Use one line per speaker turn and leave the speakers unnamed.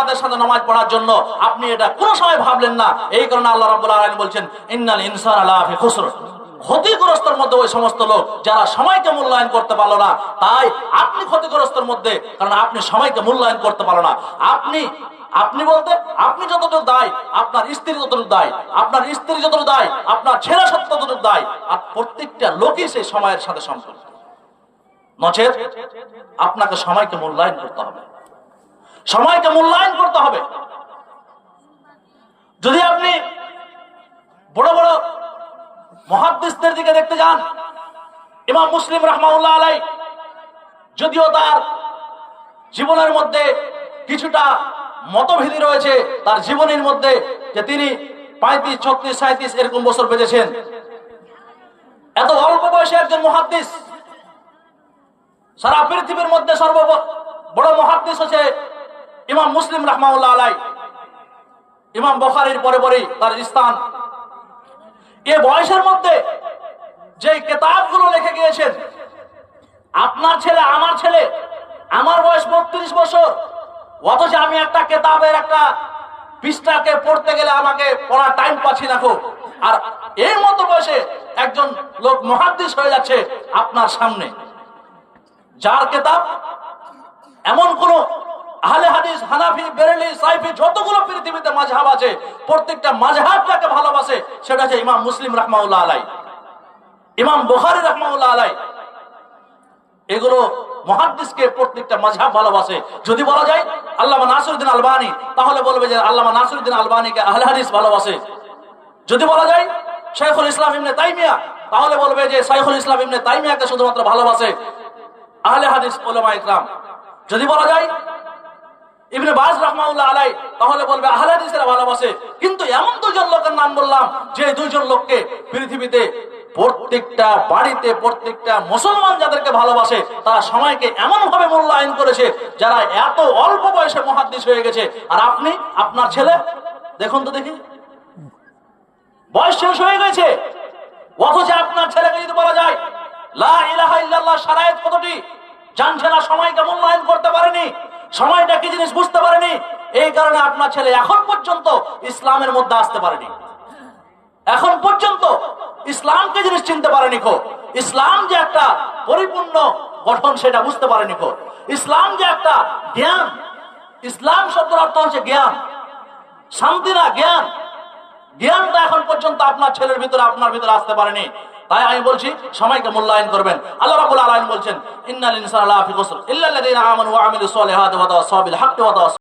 জামাতের সাথে নামাজ পড়ার জন্য আপনি এটা কোনো সময় ভাবলেন না। এই কারণে আল্লাহ রাব্বুল আলামিন বলছেন, ইন্নাল ইনসানা লাফি খুসর। ক্ষতিগ্রস্তের মধ্যে ওই সমস্ত লোক যারা সময়কে মূল্যায়ন করতে পারল না, তাই আপনি ক্ষতিগ্রস্তের মধ্যে, কারণ আপনি সময়কে মূল্যায়ন করতে পারল না। আপনি আপনি বলতে, আপনি যতটুকু দায়, আপনার স্ত্রী যতটুকু দায়, আপনার স্ত্রী যতটুকু দায়, আপনার ছেলে সত্য ততটুকু দায়, আর প্রত্যেকটা লোকই সেই সময়ের সাথে সম্পর্ক। নচেত আপনাকে সময়কে মূল্যায়ন করতে হবে। সময়কে মূল্যায়ন করতে হবে। যদি আপনি বড় বড় মহাদ্দিসদের দিকে দেখতে যান, ইমাম মুসলিম রহমাউল্লাহ আলাই, যদিও তার জীবনের মধ্যে কিছুটা মতভেদী রয়েছে, তার জীবনের মধ্যে যে তিনি পঁয়ত্রিশ, ছত্রিশ সাঁত্রিশ এরকম বছর বেঁচেছেন। এত অল্প বয়সে একজন মহাদ্দিস, সারা পৃথিবীর মধ্যে সর্ব বড় মহাদ্দিস হচ্ছে ইমাম মুসলিম রহমাউল্লাহ আলাই ইমাম বখারির পরে পরেই তার স্থান। এ বয়সের মধ্যে যে কেতাবগুলো লিখে গিয়েছেন, আপনার ছেলে, আমার ছেলে, আমার বয়স বত্রিশ বছর, অথচ আমি একটা কেতাবের একটা পৃষ্ঠাকে পড়তে গেলে আমাকে পড়ার টাইম পাচ্ছি না খুব। আর এই মতো বয়সে একজন লোক মহাদ্দিস হয়ে যাচ্ছে আপনার সামনে। যার কেতাব এমন কোন আহলে হাদিস, হানাফি, বেরেলি, সাইফি যতগুলো পৃথিবীতে মাঝহাব আছে, প্রত্যেকটা মাঝহাবটাকে ভালোবাসে, সেটা হচ্ছে ইমাম মুসলিম রাহমাউল্লাহ আলাই। ইমাম বুখারী রাহমাউল্লাহ আলাই। এগুলো মহাদ্দিসকে প্রত্যেকটা মাঝহাব ভালোবাসে। যদি বলা যায় আল্লামা নাসিরউদ্দিন আলবানি, তাহলে বলবে যে আল্লামা নাসিরউদ্দিন আলবানিকে আহলে হাদিস ভালোবাসে। যদি বলা যায় শেখুল ইসলাম ইবনে তাইমিয়া, তাহলে বলবে যে শাইখুল ইসলাম ইবনে তাইমিয়াকে শুধুমাত্র ভালোবাসে আহলে হাদিস ওলামা ইকরাম যদি বলা যায় ইবনে বাজ রহমাউল্লাহ আলাই তাহলে বলবে, আহলে হাদিসেরা ভালোবাসে। কিন্তু এমন দুজন লোকের নাম বললাম, যে দুজন লোককে পৃথিবীতে প্রত্যেকটা বাড়িতে প্রত্যেকটা মুসলমান যাদেরকে ভালোবাসে, তারা সময়কে এমন ভাবে মূল্যায়ন করেছে, যারা এত অল্প বয়সে হয়ে গেছে। আর আপনি, আপনার ছেলে? দেখুন তো দেখি। বয়স শেষ হয়ে গেছে। অথচ আপনার ছেলেকে যদি বলা যায়, লা কতটি? জানছে না সময়কে মূল্যায়ন করতে সময়টা কি জিনিস বুঝতে পারেনি? এই কারণে আপনার ছেলে এখন পর্যন্ত ইসলামের মধ্যে আসতে পারেনি। এখন পর্যন্ত ইসলামকে জিনিস চিনতে পারেনি খো। ইসলাম যে একটা পরিপূর্ণ গঠন, সেটা বুঝতে পারেনি খো। ইসলাম যে একটা জ্ঞান, ইসলাম শব্দের অর্থ হচ্ছে জ্ঞান। শান্তি না, জ্ঞান। জ্ঞানটা এখন পর্যন্ত আপনার ছেলের ভিতরে, আপনার ভিতরে আসতে পারেনি। তাই আমি বলছি সময়কে মূল্যায়ন করবেন। আল্লাহ রাবুল আলামিন বলছেন, ইন্নাল ইনসান আল্লাহ হাফিজ ইল্লাল্লাযীনা আমানু ওয়া আমিলুস সালিহাতি ওয়া তাওয়াসাবিল হাক্কি ওয়া